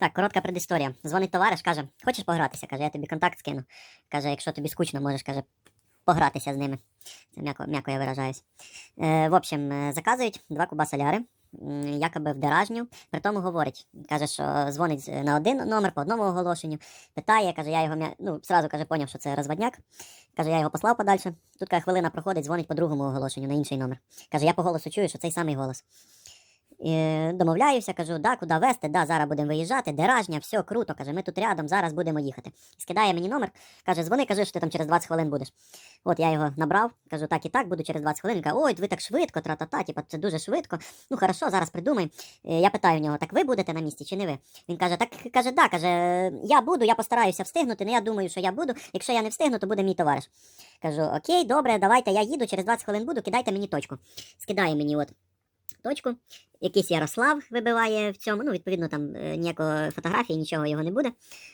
Так, коротка предісторія. Дзвонить товариш, каже, хочеш погратися? Каже, я тобі контакт скину. Каже, якщо тобі скучно, можеш, каже, погратися з ними. Це м'яко, м'яко я виражаюсь. Е, в общем, е, заказують два куба соляри, якоби в деражню. При тому говорить, каже, що дзвонить на один номер по одному оголошенню. Питає, каже, я його ну, сразу каже, поняв, що це розводняк. Каже, я його послав подальше. Тут каже, хвилина проходить, дзвонить по другому оголошенню на інший номер. Каже, я по голосу чую, що цей самий голос. Е, домовляюся, кажу, да, куди везти, да, зараз будемо виїжджати, деражня, все круто, каже, ми тут рядом, зараз будемо їхати. Скидає мені номер, каже, дзвони, кажи, що ти там через 20 хвилин будеш. От я його набрав, кажу, так і так, буду через 20 хвилин. Каже, ой, ви так швидко, тра-та-та, типа, це дуже швидко. Ну хорошо, зараз придумай. Е, Я питаю в нього, так ви будете на місці чи не ви? Він каже, так каже, да, каже, я буду, я постараюся встигнути, але я думаю, що я буду. Якщо я не встигну, то буде мій товариш. Кажу, окей, добре, давайте я їду, через 20 хвилин буду, кидайте мені точку. Скидає мені от точку. Якийсь Ярослав вибиває в цьому. Ну, відповідно, там е, ніякої фотографії, нічого його не буде.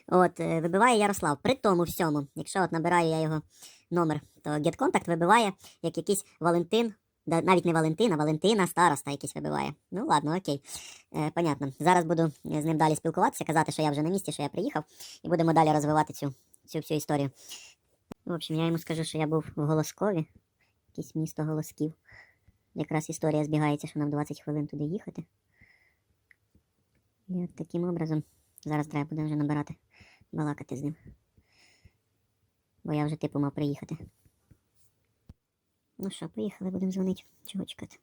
От, е, вибиває Ярослав. При тому всьому, якщо от набираю я його номер, то GetContact вибиває як якийсь Валентин. Навіть не Валентин, а Валентина, староста якийсь вибиває. Ну ладно, окей. Е, понятно. Зараз буду е, з ним далі спілкуватися, казати, що я вже на місці, що я приїхав, і будемо далі розвивати цю, цю всю історію. В общем, я йому скажу, що я був в Голоскові, якесь місто Голосків. Якраз історія збігається, що нам 20 хвилин туди їхати. І от таким образом зараз треба буде вже набирати, балакати з ним. Бо я вже типу мав приїхати. Ну що, поїхали, будемо дзвонити. Чого чекати?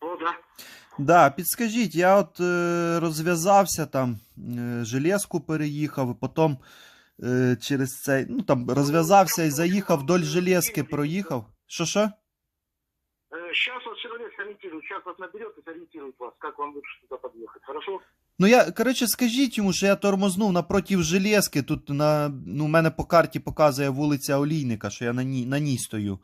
Да. Да, підскажіть, я от е, розв'язався там, е, железку переїхав, потім е, через цей, ну там розв'язався і заїхав вдоль железки, проїхав. Що що? Сейчас вот человек сориентирует, сейчас вас наберет и сориентирует вас, как вам лучше туда подъехать, хорошо? Ну я, коротше, скажіть йому, що я тормознув напротив железки, тут на, ну, у мене по карті показує вулиця Олійника, що я на ній, на ній стою.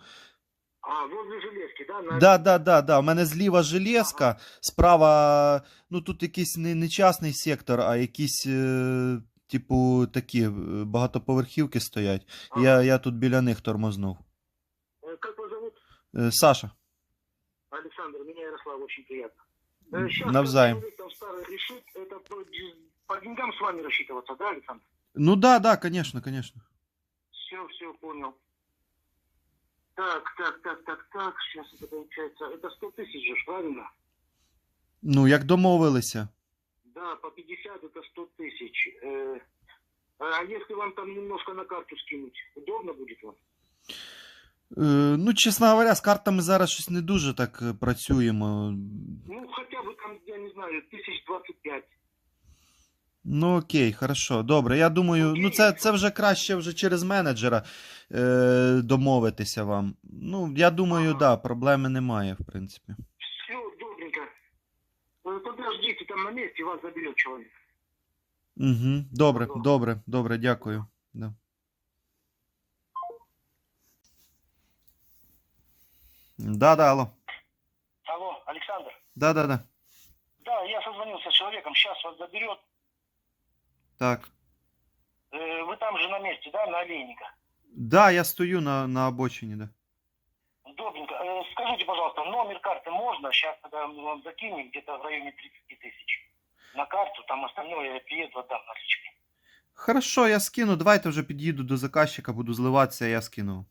А, возле железки, да? На... Да, да, да, да. У мене зліва железка, справа, ну тут якийсь не, не частний сектор, а якісь, е, типу, такі е, багатоповерхівки стоять. А, Я, я тут біля них тормознув. э, Как вас зовут? Е, Саша, Александр, меня Ярослав, очень приятно. Э, Сейчас навзаєм. человек там старый решит, это по, ди- по деньгам с вами рассчитываться, да, Александр? Ну да, да, конечно, конечно. Все, все, понял. Так, так, так, так, так, сейчас это получается, это 100 тысяч же, ж, правильно? Ну, як домовилися. Да, по 50 это 100 тысяч. Э, а если вам там немножко на карту скинуть, удобно будет вам? Е, ну, чесно говоря, з картами зараз щось не дуже так е, працюємо. Ну, хотя бы там, я не знаю, тысяч двадцать пять. Ну окей, хорошо, добре. Я думаю, ну це, це вже краще вже через менеджера е, домовитися вам. Ну, я думаю, Ага. да, проблеми немає, в принципі. на месте вас заберет человек. Угу, добре, Добре. добре, добре, дякую. Да. Да, да, алло. Алло, Александр. Да, да, да. Да, я созвонился с человеком, сейчас вас заберет. Так. Э, Вы там же на месте, да, на Олейника? Да, я стою на, на обочині, да. Добренько. Э, Скажите, пожалуйста, номер карты можно? Сейчас тогда мы вам закинем где-то в районе 30 тысяч. На карту, там остальное я приеду, отдам наличкой. Хорошо, я скину. Давайте вже під'їду до заказчика, буду зливатися, я скину.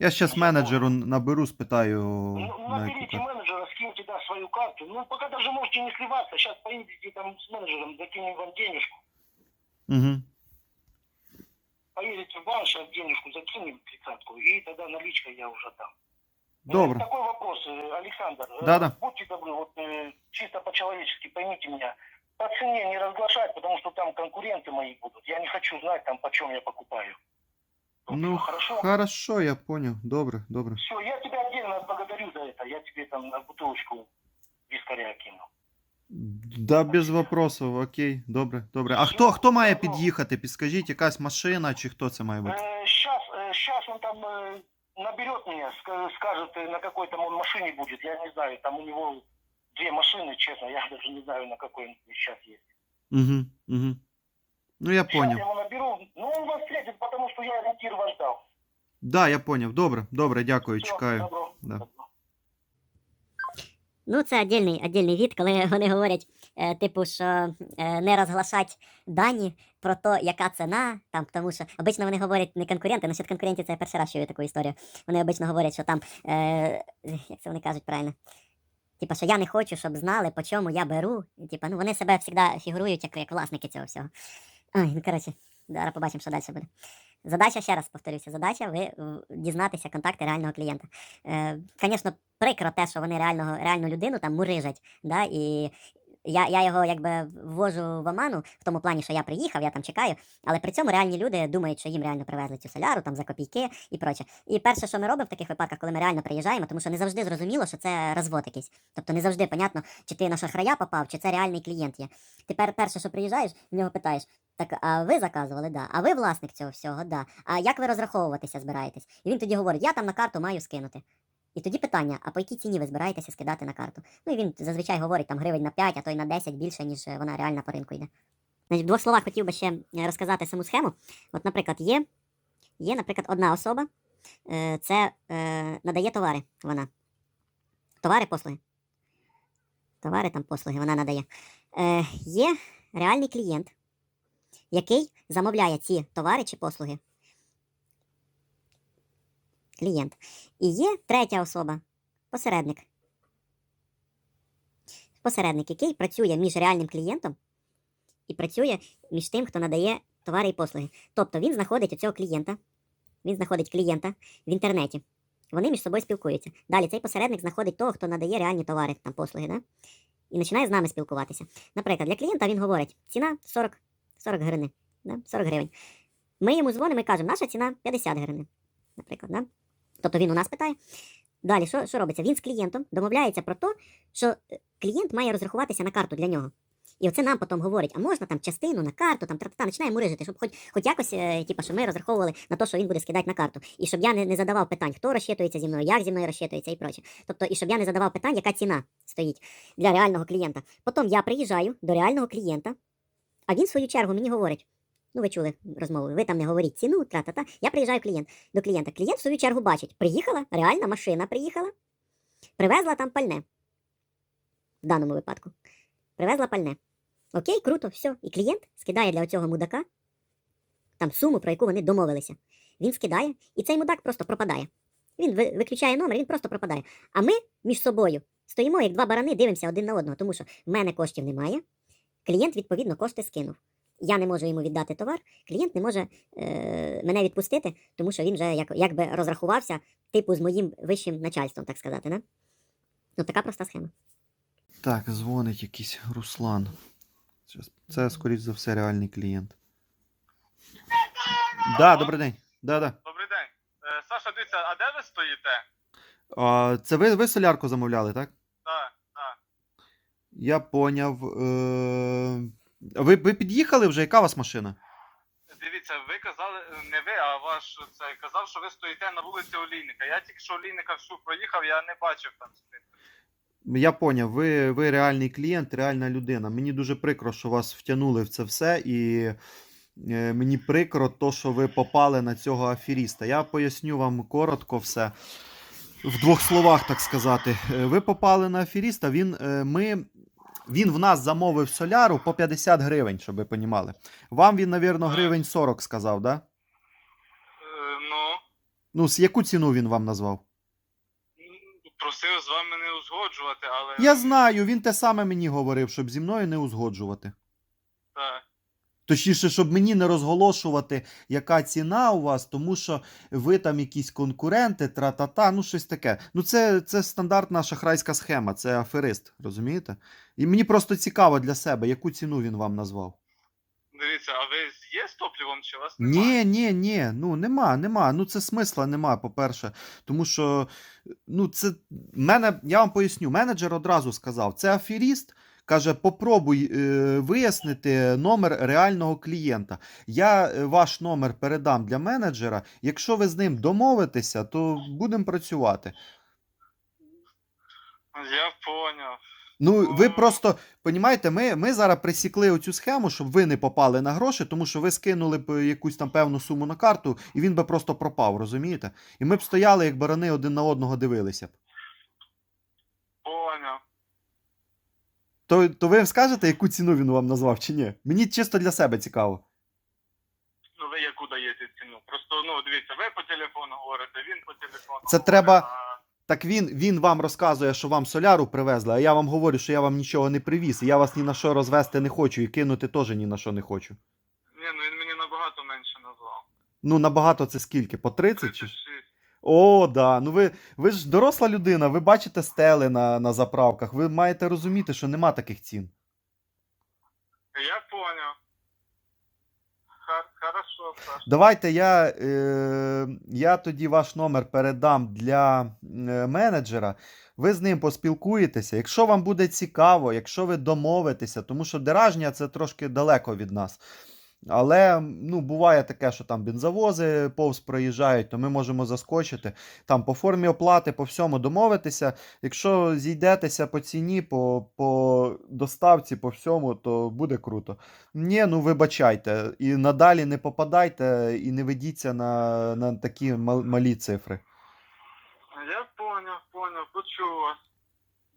Я зараз менеджеру наберу, спитаю. Ну, на яку наберите карту. менеджера, скиньте, да, свою карту. Ну, пока даже можете не сливаться. Сейчас поедете там с менеджером, закинем вам денежку. Угу. Поедете в банк, сейчас денежку закинем, тридцатку, и тогда наличкой я уже дам. Э, Добре. Такой вопрос, э, Александр. Э, Да-да. Будьте добры, вот чисто по-человечески поймите меня. По цене не разглашать, потому что там конкуренты мои будут. Я не хочу знать, там, почем я покупаю. Ну, хорошо. хорошо, я понял. Добре, добре. Все, я тебя отдельно отблагодарю за это. Я тебе там на бутылочку вискаря кину. Да, без вопросов, окей, добре, добре. А хто, хто має під'їхати? Підскажіть, якась машина чи хто це має бути? сейчас, сейчас он там э, наберет меня, ска- скажет, э, на какой там он машине будет. Я не знаю, там у него две машины, честно, я даже не знаю, на какой он сейчас есть. Угу, угу. Ну, я Сейчас я понял. его наберу. Ну, он вас встретит, потому что я ориентир вас ждал. Да, я понял. Добре, добре, дякую, Всё, чекаю. добро, Да. добро. Ну, це віддільний, віддільний від, коли вони говорять, е, типу, що е, не розглашать дані про те, яка ціна, там, тому що обично вони говорять не конкуренти, насчет конкурентів це я перший раз чую таку історію. Вони обично говорять, що там, е, як це вони кажуть правильно? Типа, що я не хочу, щоб знали, по чому я беру. Типа, ну вони себе завжди фігурують як, як власники цього всього. Ай, ну коротше, зараз побачимо, що далі буде. Задача, ще раз повторюся, задача ви дізнатися контакти реального клієнта. Е, Звісно, прикро те, що вони реального, реальну людину там мурижать, да, і я, я його якби ввожу в оману в тому плані, що я приїхав, я там чекаю, але при цьому реальні люди думають, що їм реально привезли цю соляру там за копійки і проче. І перше, що ми робимо в таких випадках, коли ми реально приїжджаємо, тому що не завжди зрозуміло, що це розвод якийсь. Тобто не завжди понятно, чи ти на шахрая попав, чи це реальний клієнт є. Тепер перше, що приїжджаєш, в нього питаєш. Так, а ви заказували, да. А ви власник цього всього, да. А як ви розраховуватися збираєтесь? І він тоді говорить: я там на карту маю скинути. І тоді питання: а по якій ціні ви збираєтеся скидати на карту? Ну і він зазвичай говорить там гривень на 5, а то й на 10 більше, ніж е, вона реально по ринку йде. Значить, в двох словах хотів би ще е, розказати саму схему. От, наприклад, є, є наприклад, одна особа, е, це надає товари вона. Товари, послуги. Товари там послуги вона надає. Є реальний клієнт, який замовляє ці товари чи послуги. Клієнт. І є третя особа посередник. Посередник, який працює між реальним клієнтом і працює між тим, хто надає товари і послуги. Тобто він знаходить у цього клієнта, він знаходить клієнта в інтернеті. Вони між собою спілкуються. Далі цей посередник знаходить того, хто надає реальні товари, там послуги, да? і починає з нами спілкуватися. Наприклад, для клієнта він говорить: ціна 40, 40 гривень, да? 40 гривень. Ми йому дзвонимо і кажемо, наша ціна 50 гривень, наприклад. Да? Тобто він у нас питає. Далі, що, що робиться? Він з клієнтом домовляється про те, що е, клієнт має розрахуватися на карту для нього. І оце нам потім говорить, а можна там частину на карту, там та починає мурижити, щоб хоч, хоч якось, е, типу, що ми розраховували на те, що він буде скидати на карту. І щоб я не, не задавав питань, хто розчитується зі мною, як зі мною розчитується і проче. Тобто, і щоб я не задавав питань, яка ціна стоїть для реального клієнта. Потім я приїжджаю до реального клієнта, а він в свою чергу мені говорить. Ну, ви чули розмову, ви там не говоріть ціну, тра-та-та. Я приїжджаю клієнт, до клієнта. Клієнт в свою чергу бачить, приїхала, реальна машина приїхала, привезла там пальне. В даному випадку. Привезла пальне. Окей, круто, все. І клієнт скидає для цього мудака там суму, про яку вони домовилися. Він скидає, і цей мудак просто пропадає. Він виключає номер, він просто пропадає. А ми між собою стоїмо, як два барани, дивимося один на одного, тому що в мене коштів немає. Клієнт, відповідно, кошти скинув. Я не можу йому віддати товар, клієнт не може е, мене відпустити, тому що він вже як, якби розрахувався, типу, з моїм вищим начальством, так сказати. Не? Ну, така проста схема. Так, дзвонить якийсь Руслан. Це, це скоріш за все, реальний клієнт. Да, добрий день. Да, да. Добрий день. Е, Саша, дивіться, а де ви стоїте? А, це ви, ви солярку замовляли? Так, так. Я поняв. Е... Ви, ви під'їхали вже? Яка у вас машина? Дивіться, ви казали, е, не ви, а ваш цей казав, що ви стоїте на вулиці Олійника. Я тільки що Олійника всю проїхав, я не бачив там стоїть. Я поняв, ви, ви реальний клієнт, реальна людина. Мені дуже прикро, що вас втягнули в це все, і е, мені прикро, то, що ви попали на цього аферіста. Я поясню вам коротко все. В двох словах, так сказати. Е, Ви попали на аферіста. Він, ми, він в нас замовив соляру по 50 гривень, щоб ви понімали. Вам він, навірно, гривень 40 сказав, да? Е, ну, Ну, з яку ціну він вам назвав? просив з вами не узгоджувати, але. Я знаю, він те саме мені говорив, щоб зі мною не узгоджувати. Точніше, щоб мені не розголошувати, яка ціна у вас, тому що ви там якісь конкуренти, тра-та-та, ну щось таке. Ну, це, це стандартна шахрайська схема, це аферист, розумієте? І мені просто цікаво для себе, яку ціну він вам назвав. Дивіться, а ви є з топливом чи у вас немає? Ні, ні, ні, ну нема, нема. Ну це смисла нема, по-перше. Тому що, ну, це мене, я вам поясню, менеджер одразу сказав, це аферіст. Каже, попробуй е, вияснити номер реального клієнта. Я е, ваш номер передам для менеджера. Якщо ви з ним домовитеся, то будемо працювати. Я поняв. Ну, ви просто понімаєте, ми, ми зараз присікли оцю схему, щоб ви не попали на гроші, тому що ви скинули б якусь там певну суму на карту, і він би просто пропав, розумієте? І ми б стояли, як барани один на одного дивилися б. Поняв. То, то ви скажете, яку ціну він вам назвав, чи ні? Мені чисто для себе цікаво. Ну ви яку даєте ціну? Просто ну дивіться, ви по телефону говорите, він по телефону. Це говорить, треба- а- Так він, він вам розказує, що вам соляру привезли, а я вам говорю, що я вам нічого не привіз, і я вас ні на що розвести не хочу, і кинути теж ні на що не хочу. Ні, ну він мені набагато менше назвав. Ну, набагато це скільки? По 30 чи? 36. О, да. Ну ви, ви ж доросла людина, ви бачите стели на, на заправках. Ви маєте розуміти, що нема таких цін. Я понял. Хар- Хорошо, Саш. Давайте я, е, я тоді ваш номер передам для е, менеджера. Ви з ним поспілкуєтеся. Якщо вам буде цікаво, якщо ви домовитеся, тому що Деражня це трошки далеко від нас. Але ну, буває таке, що там бензовози повз проїжджають, то ми можемо заскочити. Там по формі оплати, по всьому домовитися. Якщо зійдетеся по ціні, по, по доставці, по всьому, то буде круто. Ні, ну вибачайте. І надалі не попадайте і не ведіться на, на такі мал- малі цифри. Я понял, понял, почув вас.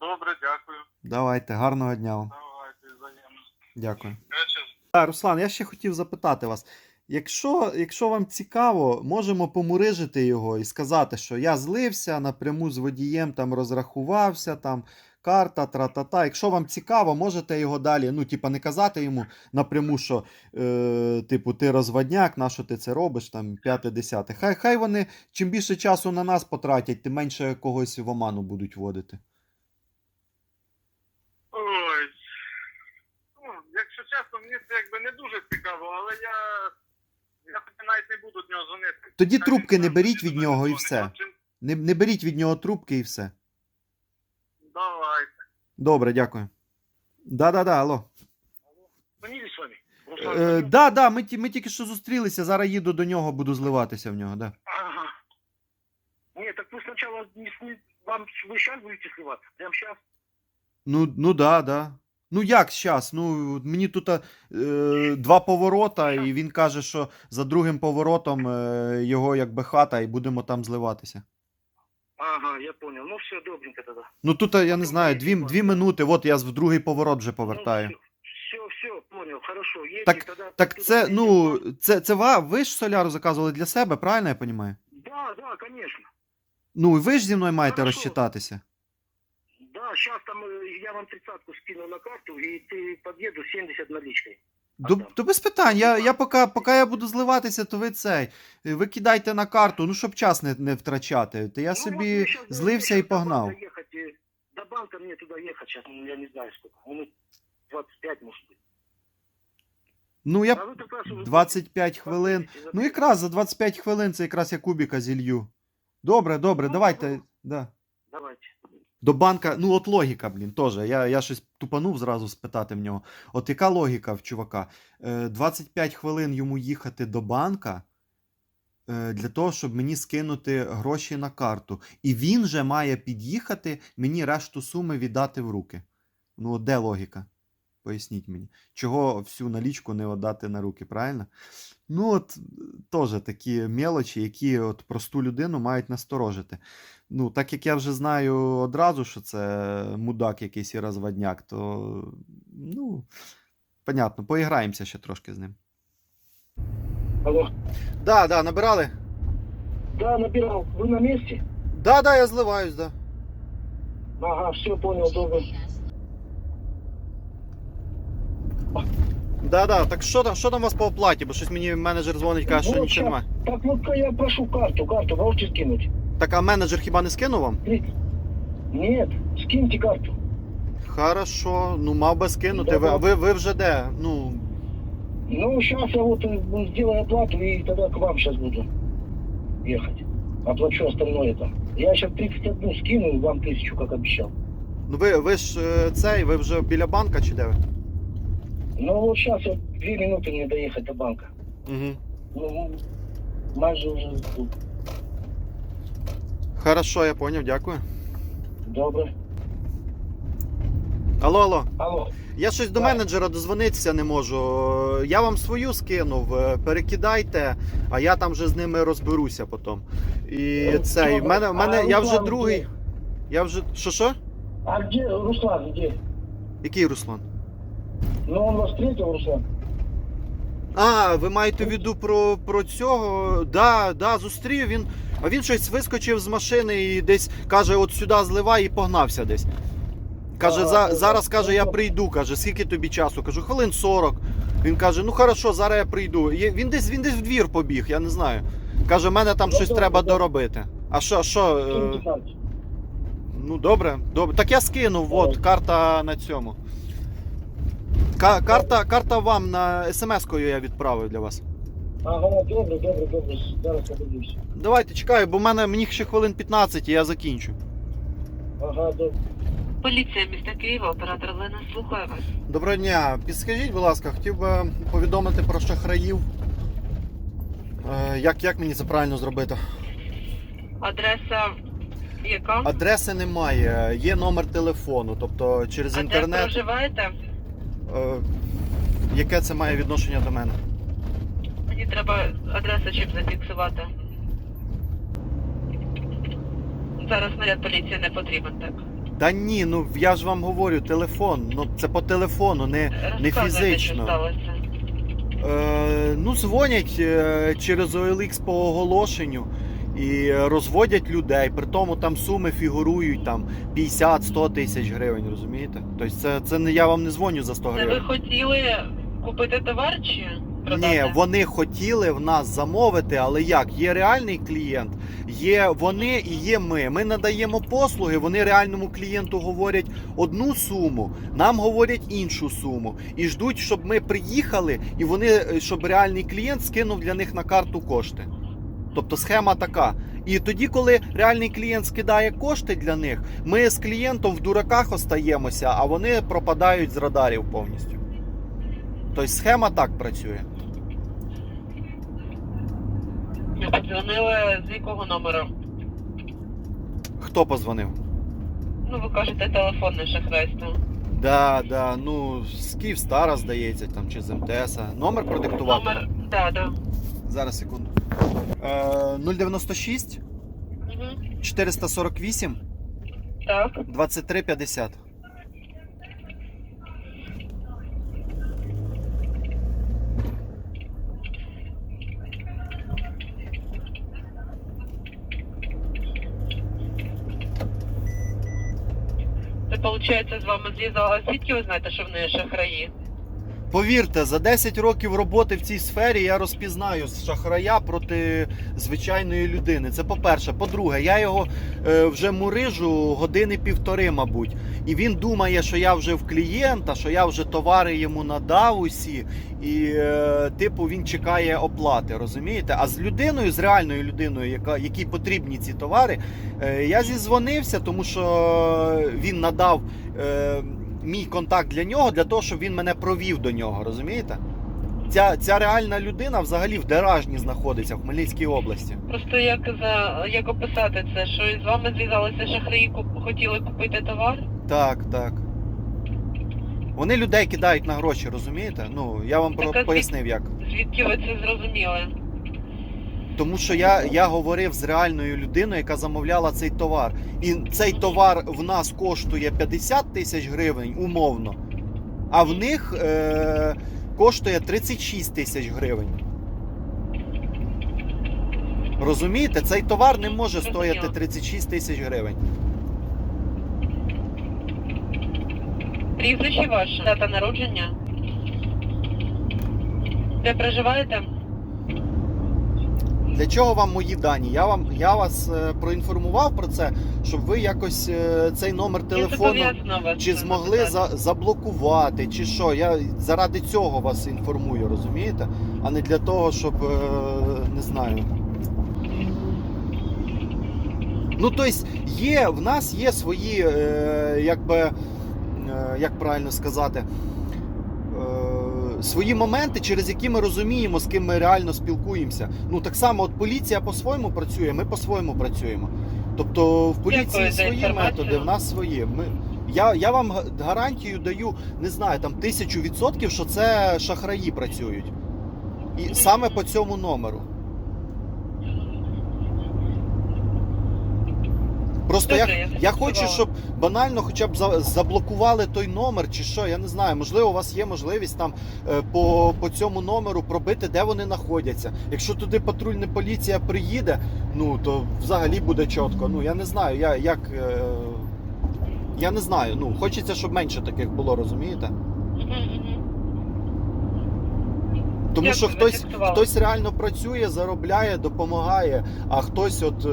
Добре, дякую. Давайте, гарного дня вам. Давайте, взаємно. Дякую. Руслан, я ще хотів запитати вас. Якщо, якщо вам цікаво, можемо помурижити його і сказати, що я злився напряму з водієм, там розрахувався, там карта, тра-та-та. Якщо вам цікаво, можете його далі, ну, типа, не казати йому напряму, що е, типу, ти розводняк, на що ти це робиш, там, п'яте, десяте. Хай, хай вони чим більше часу на нас потратять, тим менше когось в оману будуть водити. Ой. Ну, якщо чесно, мені це якби не дуже цікаво, але я. Я тобі навіть не буду до нього дзвонити. Тоді трубки не беріть від нього і все. Чим- Не, не беріть від нього трубки і все. Давайте. Добре, дякую. Да-да-да, алло. Звонили с вами? Руслан, Е, да, да, ми, ті- ми тільки що зустрілися, зараз їду до нього, буду зливатися в нього, да. Ага. Нет, так вы сначала не сли- вам вы сейчас будете сливаться? Прям сейчас? Ну, ну да, да. Ну як зараз? Ну, мені тут е, два поворота, і він каже, що за другим поворотом е, його якби хата, і будемо там зливатися. Ага, я понял. Ну все, добренько тогда. Ну тут, е, я не знаю, дві, дві минути, от я в другий поворот вже повертаю. Все, все, понял, хорошо. Едьте, Так-. Так це, ну, це, це ва, ви ж соляру заказували для себе, правильно я розумію? Да, да, конечно. Ну, і ви ж зі мною маєте Хорошо. розчитатися Да, сейчас там э, я вам тридцатку скину на карту, и ты подъеду 70 наличкой. До, Ага. то без питань. Я, я поки, поки я буду зливатися, то ви цей. е, Ви кидайте на карту, ну щоб час не, не втрачати. То я Ну, вот собі мне щас- мне злився щас і до погнав. банка Ехать, э, до банка мне туда ехать сейчас, ну, я не знаю сколько. Минут 25, может быть. Ну, я А вы как раз уже 25 хвилин. подъедете, Ну, якраз за 25 хвилин це якраз я кубіка зілью. Добре, добре, Ну, давайте. ну. Да. Давайте. До банка, ну от логіка, блін, теж. Я, я щось тупанув зразу спитати в нього. От яка логіка в чувака? Е, 25 хвилин йому їхати до банка е, для того, щоб мені скинути гроші на карту. І він же має під'їхати мені решту суми віддати в руки. Ну, от де логіка? Поясніть мені. Чого всю налічку не віддати на руки, правильно? Ну, от теж такі мелочі, які от просту людину мають насторожити. Ну, так як я вже знаю одразу, що це мудак якийсь і розводняк, то ну, понятно, поіграємося ще трошки з ним. Алло. Да, да, набирали? Да, набирал. Вы на месте? Да, да, я зливаюсь, да. Ага, все, понял, добро. Да, да. Так що там, що там у вас по оплаті? Бо щось мені менеджер дзвонить, каже, що Вот нічого щас. немає. Так вот я прошу карту, карту, можете скинуть? Так, а менеджер хіба не скинув вам? Нет, скиньте карту. Хорошо, ну мав би скинути. Ви, а ви, ви вже де? Ну, Ну, сейчас я вот э, сделаю оплату и тогда к вам сейчас буду ехать. Оплачу остальное там. Я сейчас 31 скину и вам тысячу, как обещал. ну ви, ви ж е, цей, ви вже біля банка чи де ви? Ну вот сейчас я две минуты мне доехать до банка. Угу. Ну, майже уже тут. Хорошо, я поняв, дякую. Добре. Алло, алло. Алло. Я щось до Так. менеджера дозвонитися не можу. Я вам свою скинув, е, перекидайте, а я там вже з ними розберуся потім. І Е, цей, в добре. мене, в мене А я вже Руслан другий. де? Я вже. Що що? А где Руслан, где? Який Руслан? Ну, он вас встретил, Руслан? А, ви маєте в виду про, про цього? Да, да, зустрів він. А він щось вискочив з машини і десь каже, от сюди зливай і погнався десь. Каже, за, зараз каже, я ну. прийду. Каже, скільки тобі часу? Кажу, хвилин 40. Він каже, ну хорошо, зараз я прийду. Він десь він десь в двір побіг, я не знаю. Каже, мене там Ну, щось треба доробити. А що, що? е, Ну добре, добре. Так я скинув, от карта на цьому. Ка- карта, карта вам на смс-кою я відправив для вас. Ага, добре, добре, добре. Зараз подивлюсь. Давайте чекаю, бо в мене мені ще хвилин 15 і я закінчу. Ага, добре. Поліція міста Києва, оператор Лена, слухаю вас. Доброго дня. Підскажіть, будь ласка, хотів би повідомити про шахраїв. Е, Як, як мені це правильно зробити? Адреса яка? Адреси немає, є номер телефону, тобто через А де інтернет. проживаєте? Е, Яке це має відношення до мене? Мені треба адресу чим зафіксувати. Зараз наряд поліції не потрібен, так? Та ні, ну я ж вам говорю, телефон. Ну це по телефону, не, не фізично. сталося. Е, ну, дзвонять е, через OLX по оголошенню і розводять людей. При тому там суми фігурують там 50-100 тисяч гривень, розумієте? Тобто це, це не я вам не дзвоню за 100 Це ви хотіли купити товар чи продати? Ні, вони хотіли в нас замовити, але як? Є реальний клієнт, є вони і є ми. Ми надаємо послуги, вони реальному клієнту говорять одну суму, нам говорять іншу суму. І ждуть, щоб ми приїхали, і вони, е, щоб реальний клієнт скинув для них на карту кошти. Тобто схема така. І тоді, коли реальний клієнт скидає кошти для них, ми з клієнтом в дураках остаємося, а вони пропадають з радарів повністю. Тобто схема так працює. Ви подзвонили з якого номеру? Хто позвонив? Ну, ви кажете телефонне шахрайство. Да, да, ну з Київстара, здається, там чи з МТС. Номер продиктувати? Номер, да, да. Зараз секунду. Е, 096 Угу. 448 Так. 23 50. Це виходить з вами зв'язала. Звідки ви знаєте, що вони шахраї? Повірте, за 10 років роботи в цій сфері я розпізнаю шахрая проти звичайної людини. Це по-перше. По-друге, я його е, вже мурижу години півтори, мабуть. І він думає, що я вже в клієнта, що я вже товари йому надав усі. І, е, типу, він чекає оплати, розумієте? А з людиною, з реальною людиною, яка, якій потрібні ці товари, е, я зізвонився, тому що він надав. Е, мій контакт для нього, для того, щоб він мене провів до нього, розумієте? Ця, ця реальна людина взагалі в Деражні знаходиться в Хмельницькій області. Просто як за як описати це, що з вами зв'язалися шахраї, хотіли купити товар? Так, так. Вони людей кидають на гроші, розумієте? Ну, я вам Так, про, звід- пояснив як. Звідки ви це зрозуміли? Тому що я, я говорив з реальною людиною, яка замовляла цей товар. І цей товар в нас коштує 50 тисяч гривень умовно, а в них е, коштує 36 тисяч гривень. Розумієте, цей товар не може стояти 36 тисяч гривень. Прізвище ваше, дата народження. Де проживаєте? Для чого вам мої дані? Я вам я вас е, проінформував про це, щоб ви якось е, цей номер телефону. Чи змогли за, заблокувати, чи що? Я заради цього вас інформую, розумієте? А не для того, щоб е, не знаю. Ну, тобто, є, в нас є свої, якби, як правильно сказати, свої моменти, через які ми розуміємо, з ким ми реально спілкуємося. Ну, так само, от поліція по-своєму працює, ми по-своєму працюємо. Тобто в поліції Дякую свої методи, в нас свої. Ми, я, я вам гарантію даю, не знаю, там тисячу відсотків, що це шахраї працюють. І саме по цьому номеру. Просто я, Добре, я я хочу, щоб банально хоча б за- заблокували той номер, чи що, я не знаю. Можливо, у вас є можливість там е, по, по цьому номеру пробити, де вони знаходяться. Якщо туди патрульна поліція приїде, ну то взагалі буде чітко. Ну я не знаю, я як. Е, я не знаю. Ну, хочеться, щоб менше таких було, розумієте? Мгм, мгм. Тому Дякую, що хтось, хтось реально працює, заробляє, допомагає, а хтось от е,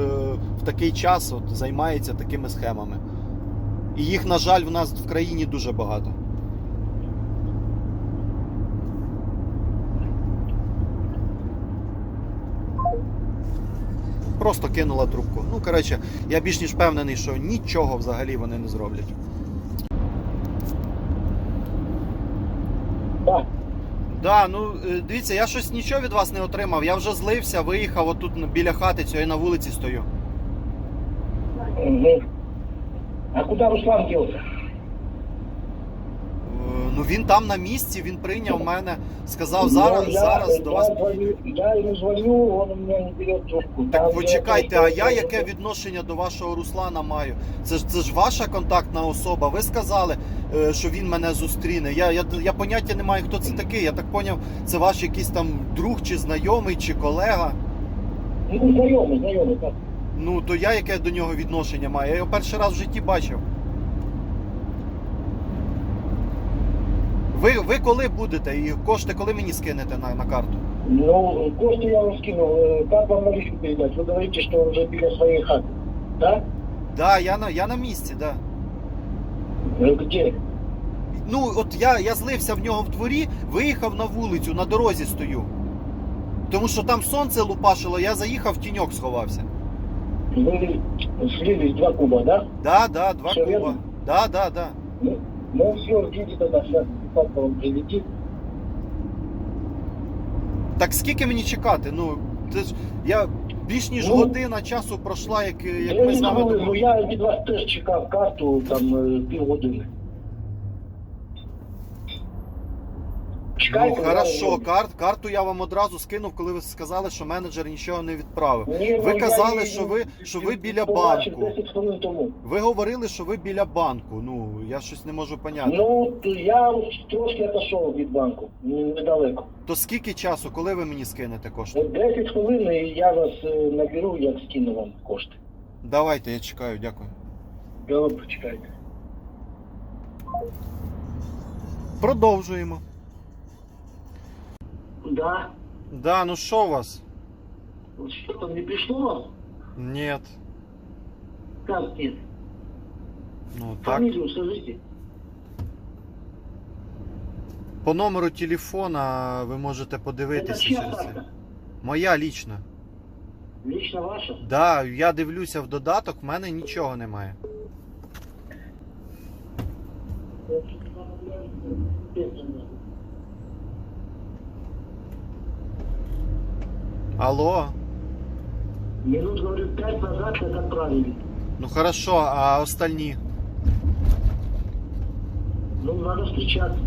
в такий час от, займається такими схемами. І їх, на жаль, в нас в країні дуже багато. Просто кинула трубку. Ну, коротше, я більш ніж впевнений, що нічого взагалі вони не зроблять. Да, ну е, дивіться, я щось нічого від вас не отримав. Я вже злився, виїхав отут біля хати цієї на вулиці стою. А куда Руслан делся? Е, Ну він там на місці, він прийняв мене, сказав зараз, я, зараз до я вас. Звоню, я ему звоню, он у меня не берет трубку. Так почекайте, а я яке відношення до вашого Руслана маю? Це ж це ж ваша контактна особа. Ви сказали, що він мене зустріне. Я, я, я поняття не маю, хто це такий. Я так поняв, це ваш якийсь там друг чи знайомий, чи колега. Ну, знайомий, знайомий, так. Ну то я яке до нього відношення маю? Я його перший раз в житті бачив. Ви, ви коли будете і кошти коли мені скинете на, на карту? Ну, Костю я вам скинул. Э, Как вам наличку передать? Вы говорите, что он уже біля своей хаты. Да? Да, я на, я на місці, да. Э, Где? Ну, от я, я злився в нього в дворі, виїхав на вулицю, на дорозі стою. Тому що там сонце лупашило, я заїхав в тіньок сховався. Вы слились два куба, да? Да, да, два Все куба. верно? Да, да, да. Ну, ну все, ждите тогда, сейчас депутатка вам прилетит. Так скільки мені чекати? Ну, це ж я більш ніж Ну, година часу пройшла, як, як ми з нами вами знаю, ну я від вас теж чекав карту там е, півгодини. Ну, Чекайте, хорошо, я- карт, карту я вам одразу скинув, коли ви сказали, що менеджер нічого не відправив. Ні, Ви ну, казали, її що ви- що ви біля побачив банку. 10 хвилин тому. Ви говорили, що ви біля банку. Ну, я щось не можу поняти. Ну, то я трошки отошов від банку, н- недалеко. То скільки часу, коли ви мені скинете кошти? От 10 хвилин і я вас е, наберу, як скину вам кошти. Давайте, я чекаю, дякую. Добре, почекайте. Продовжуємо. Да. Да, ну що у вас? Что там не пришло? Ні. Как нет? Ну так. Фамилию скажите. По номеру телефона ви можете Это подивитися чья через це. Моя лічна. Лично ваша? Да, я дивлюся в додаток, в мене нічого немає. Алло. Минут, говорю, пять назад как отправили. Ну хорошо, а остальні? Ну, надо встречаться.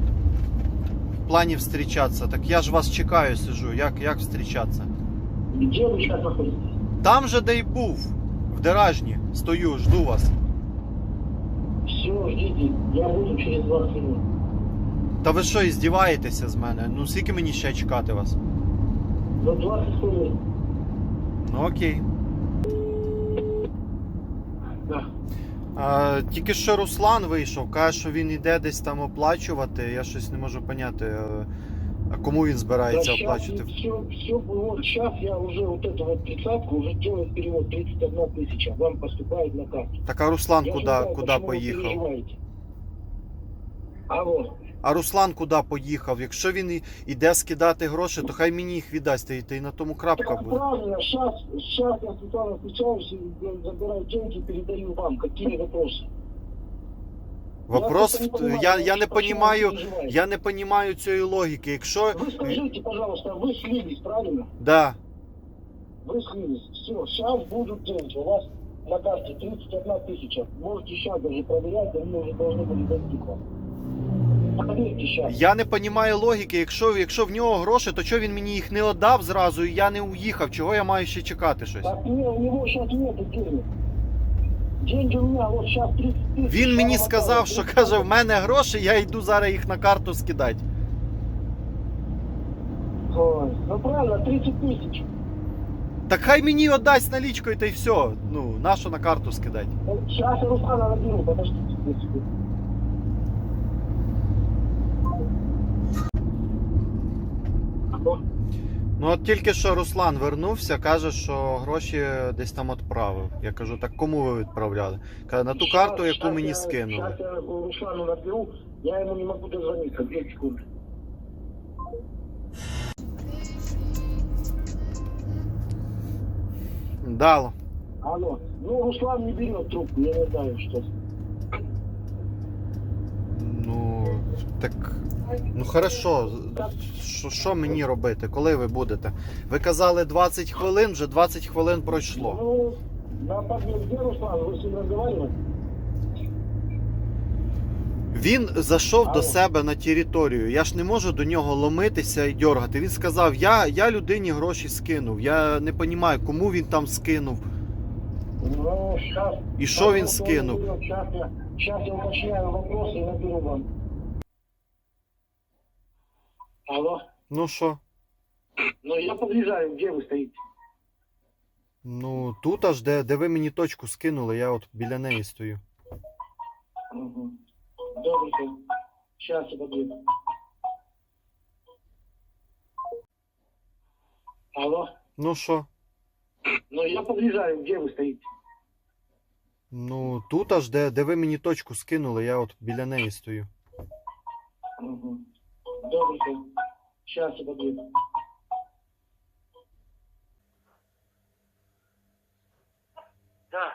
В плані зустрічатися. Так я ж вас чекаю, сижу. Як, як зустрічатися? Где вы сейчас находитесь? Там же де й був. В деражні. Стою, жду вас. Все, ждите. Я буду через 20 минут. Та ви що, іздіваєтеся з мене? Ну скільки мені ще чекати вас? Ну, 20 хвилин. Ну окей. Да. А, тільки що Руслан вийшов, каже, що він іде десь там оплачувати. Я щось не можу поняти. е, А кому він збирається оплачувати? все, все, вот сейчас я уже вот эту вот тридцатку уже делаю перевод 31 тысяча. Вам поступает на карту. Так а Руслан Я не куди, знаю, куди почему вы поїхав? переживаете. А вот. А Руслан куди поїхав? Якщо він і- іде скидати гроші, то хай мені їх віддасть, та й- та й на тому крапка Так, буде. правильно, сейчас, сейчас я специально встречаюсь и блин, забираю деньги, передаю вам. Какие вопросы? Вопрос, просто не в- понимаю, я, я не почему вы понімаю, переживаете. я не понімаю цієї логіки. Якщо. Вы скажите, пожалуйста, вы слились, правильно? Да. Вы слились. Все, сейчас будут деньги. У вас на карте 31 тысяча. Можете сейчас даже проверять, они уже должны были дойти Я не понімаю логіки. Якщо, якщо в нього гроші, то чого він мені їх не віддав зразу і я не уїхав? Чого я маю ще чекати щось? Так не, у денег. Деньги у меня вот сейчас 30 тысяч. Він мені сказав, що каже, в мене гроші, я йду зараз їх на карту скидати. Ой, ну правильно, 30 тысяч. Так хай мені віддасть налічкою та й все. Ну, нащо на карту скидати? Сейчас я Руслана наберу, подождите. Ну от тільки що Руслан вернувся, каже, що гроші десь там відправив. Я кажу, так кому ви відправляли? Каже, на ту карту, яку мені скинули. Я Руслану наберу, я ему не могу дозвониться, две секунды. Дало. Алло. Ну, Руслан не берет трубку, я не знаю, что. Ну, так. Ну хорошо. Що, що мені робити? Коли ви будете? Ви казали 20 хвилин, вже 20 хвилин пройшло. Ну, на подъезд, где Руслан? Вы с ним разговаривали? Він зайшов до Алло. себе на територію. Я ж не можу до нього ломитися і дергати. Він сказав: я, я людині гроші скинув. Я не розумію, кому він там скинув. Ну, сейчас. І що він скинув? Сейчас я, сейчас я уточняю вопросы и наберу вам. Алло. Ну що? Ну, я подъезжаю, где вы стоите? Ну, тут аж де, де ви мені точку скинули, я от біля неї стою. Угу. Добренько. Сейчас я подъеду. Алло. Ну що? Ну, я подъезжаю, где вы стоите? Ну, тут аж де, де ви мені точку скинули, я от біля неї стою. Угу. Добренько. Сейчас я подъеду. Да.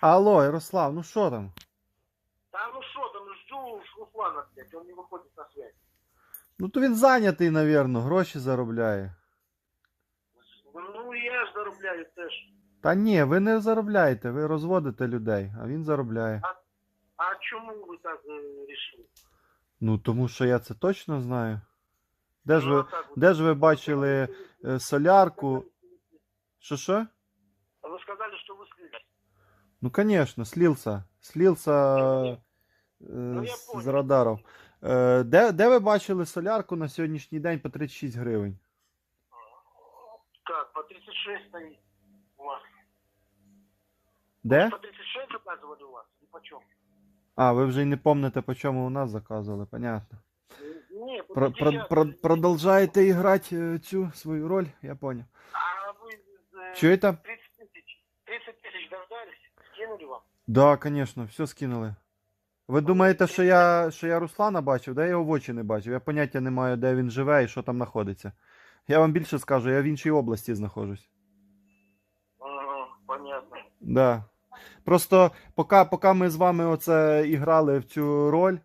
Алло, Ярослав, ну що там? Да ну что там, жду Руслана, блядь, он не выходит на связь. Ну то він зайнятий, навірно, гроші заробляє. Ну я ж заробляю теж. Та ні, ви не заробляєте, ви розводите людей, а він заробляє. А чому ви так е, рішили? Ну тому що я це точно знаю. Де ж Ну, ви, де ж ви бачили е, солярку? Що що? А Ви сказали, що ви слили. Ну, конечно, слился. Слился е, Ну, я з, понял. з. Е, де, де ви бачили солярку на сьогоднішній день по 36 гривень? Как, по 36 стоит у вас? Де? По 36 заказывали у вас? И почем? А, ви вже й не помните, по чому у нас заказували, понятно. Не, по Про, про, 50. про, продовжаєте грати е, цю свою роль, я понял. А вы э, Чуєте? 30 тысяч, 30 тысяч дождались? Скинули вам? Да, конечно, все скинули. Ви думаєте, що я, що я Руслана бачив? Да я його в очі не бачив. Я поняття не маю, де він живе і що там знаходиться. Я вам більше скажу, я в іншій області знаходжусь. Ага, понятно. Да. Просто поки, поки ми з вами оце іграли в цю роль,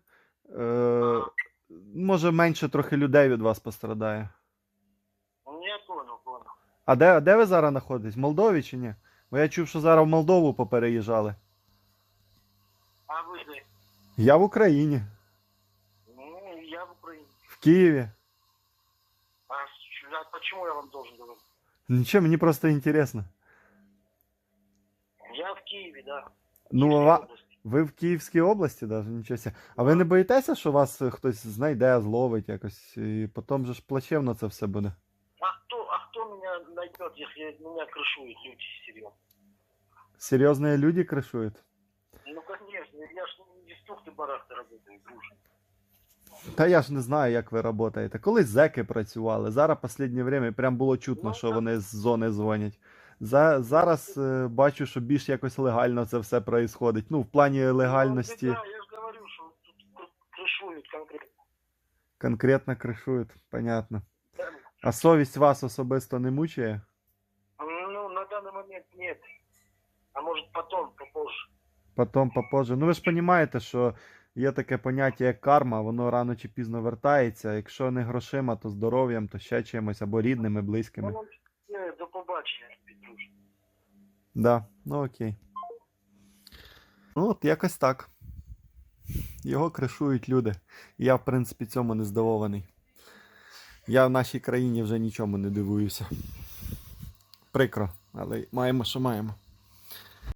е, може менше трохи людей від вас пострадає. Ну, я понял, понял. А де, а де ви зараз знаходитесь? В Молдові чи ні? Бо я чув, що зараз в Молдову попереїжджали. А вы где? Я в Україні, Ну, я в Украине. в Києві. А, с- а почему я вам должен говорить? Нічого, мені просто інтересно. Я в Киеве, да. Ну, Киевской ва- области. ви в Київській області, даже нічого. себе. А ви не боїтеся, що вас е, хтось знайде, зловить якось, і потім же ж плачевно це все буде. А кто, а кто меня найдет, если меня крышуют люди серьезно? Серйозні люди кришують. Ну, конечно, я ж не с тухты барахты работаю, дружно. Та я ж не знаю, як ви працюєте. Колись зеки працювали. Зараз останнє время прям було чутно, Ну, що так. вони з зони дзвонять. За, зараз е, бачу, що більш якось легально це все відбувається. Ну, в плані легальності Ну, я же говорю, что тут кр- крышуют конкретно. конкретно кришують, понятно. А совість вас особисто не мучає? Ну, на данный момент нет. А может потом, попозже. Потім попозже. Ну ви ж розумієте, що є таке поняття як карма, воно рано чи пізно вертається. Якщо не грошима, то здоров'ям, то ще чимось, або рідними, близькими. Ну, е, до побачення. Да, ну окей. Ну, от якось так. Його кришують люди. Я, в принципі, цьому не здивований. Я в нашій країні вже нічому не дивуюся. Прикро, але маємо, що маємо.